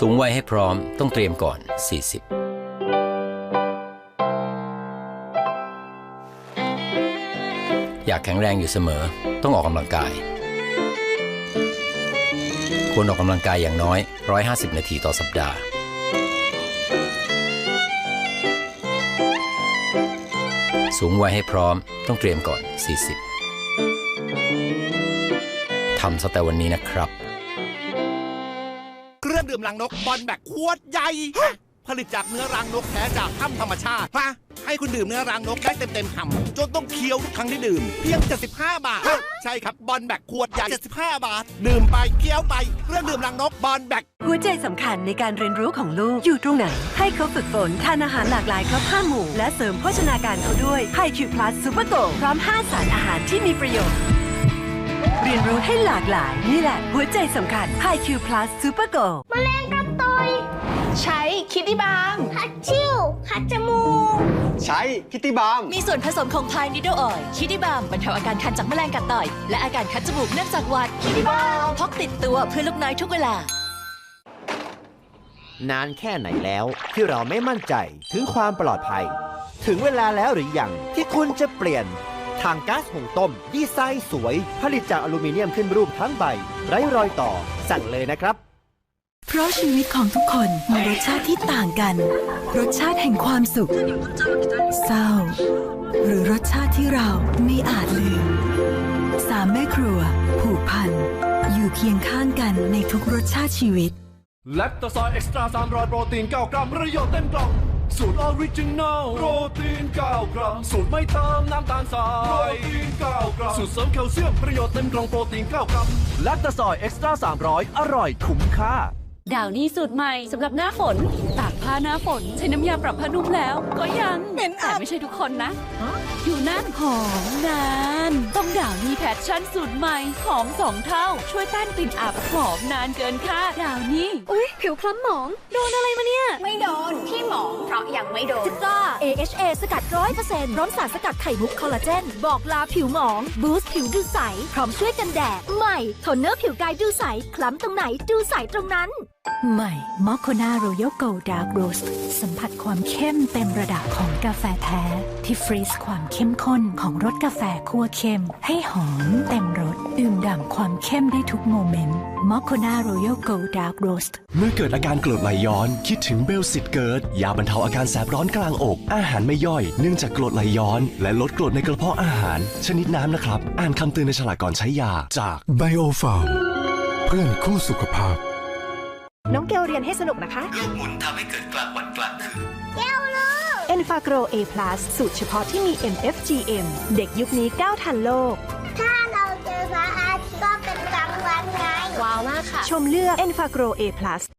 สูงวัยให้พร้อมต้องเตรียมก่อน 40อยากแข็งแรงอยู่เสมอ ต้องออกกำลังกาย ควรออกกำลังกายอย่างน้อย 150 นาทีต่อสัปดาห์ สูงวัยให้พร้อมต้องเตรียมก่อน 40 ทำซะแต่วันนี้นะครับ รื่องดื่มรังนกบอลแบกขวดใหญ่ ผลิตจากเนื้อรังนกแท้จากถ้ำธรรมชาติฮะให้คุณดื่มเนื้อรังนกได้เต็มเต็มๆคำจนต้องเคี้ยวทุกครั้งที่ดื่ม เพียง 75 บาท ใช่ครับบอลแบกขวดใหญ่ 75 บาท ดื่มไปเคี้ยวไปเครื่องดื่มรังนกบอลแบกหัวใจสำคัญในการเรียนรู้ของลูกอยู่ตรงไหน ให้เขาฝึกฝนทานอาหารหลากหลายครบห้าหมู่ และเสริมโภชนาการเขาด้วยไฮคิวพลัสซูเปอร์โกพร้อม 5 สารอาหารที่มีประโยชน์ เรียนรู้ให้หลากหลาย นี่แหละ หัวใจสำคัญไฮคิวพลัสซูเปอร์โกใช้คิดดี้บาล์มคัดชิวคัดจมูก ใช้คิตตี้บาล์มมีส่วนผสมของพายนิดเดิลออยคิดดี้บาล์มบรรเทาอาการคันจากแมลงกัดต่อย และอาการคัดจมูกเนื่องจากหวัดคิดดี้บาล์มพกติดตัวเพื่อลูกน้อยทุกเวลา นานแค่ไหนแล้วที่เราไม่มั่นใจถึงความปลอดภัย ถึงเวลาแล้วหรือยังที่คุณจะเปลี่ยน ทางก๊าซหุงต้ม ดีไซน์สวย ผลิตจากอลูมิเนียมขึ้นรูปทั้งใบ ไร้รอยต่อ สั่งเลยนะครับ เพราะชีวิตของทุกคนมีรสชาติที่ต่างกัน รสชาติแห่งความสุข เศร้า หรือรสชาติที่เราไม่อาจลืมสามแม่ครัว ผูกพัน อยู่เคียงข้างกันในทุกรสชาติชีวิตแลคตาซอยเอ็กซ์ตร้า300 โปรตีน 9 กรัม ประโยชน์เต็มกล่อง สูตรออริจินัลโปรตีน 9 กรัม สูตรไม่เติมน้ำตาลทรายโปรตีน9กรัม สูตรเสริมแคลเซียมประโยชน์เต็มกล่องโปรตีน 9 กรัมแลคตาซอยเอ็กซ์ตร้า300 อร่อยคุ้มค่า ดาวนี่สูตรใหม่สำหรับหน้าฝน ตากผ้าหน้าฝน ใช้น้ำยาปรับผ้านุ่มแล้ว ก็ยัง แต่ไม่ใช่ทุกคนนะ อยู่นั่นหอมนานต้อง ดาวนี่แพชชั่นสูตรใหม่หอมสองเท่า ช่วยต้านกลิ่นอับหอมนานเกินคาดดาวนี่อุ้ยผิวคล้ำหมอง โดนอะไรมาเนี่ย ไม่โดนที่หมองเพราะยังไม่โดนจิต้า AHA สกัดร้อยเปอร์เซ็นต์พร้อมสารสกัดไข่มุกคอลลาเจน บอกลาผิวหมอง บูสต์ผิวดูใส พร้อมช่วยกันแดดใหม่โทนเนอร์ผิวกายดูใส คล้ำตรงไหนดูใสตรงนั้น ใหม่มอคโคนาโรโยโกดาร์กโรสสัมผัสความเข้มเต็มระดับของกาแฟแท้ ที่ฟรีซความเข้มข้นของรสกาแฟคั่วเข้ม ให้หอมเต็มรสดื่มด่ำความเข้มได้ทุกโมเมนต์มอคโคนาโรโยโกดาร์กโรสเมื่อเกิดอาการกรดไหลย้อน คิดถึงเบลสิทธิ์เกิด ยาบรรเทาอาการแสบร้อนกลางอก อาหารไม่ย่อย เนื่องจากกรดไหลย้อน และลดกรดในกระเพาะอาหาร ชนิดน้ำนะครับ อ่านคำเตือนในฉลากก่อนใช้ยาจากไบโอฟาร์มเพื่อนคู่สุขภาพ น้องเกลเรียนให้สนุกนะคะโลกหมุนทำให้เกิดกลางวันกลางคืน e n f a g r o A+ สูตรเฉพาะที่มี MFGM เด็กยุคนี้ก้าวทันโลก ถ้าเราเจอพระอาทิตย์ก็เป็นกลางวันไงชมเลือก e n f a g r o A+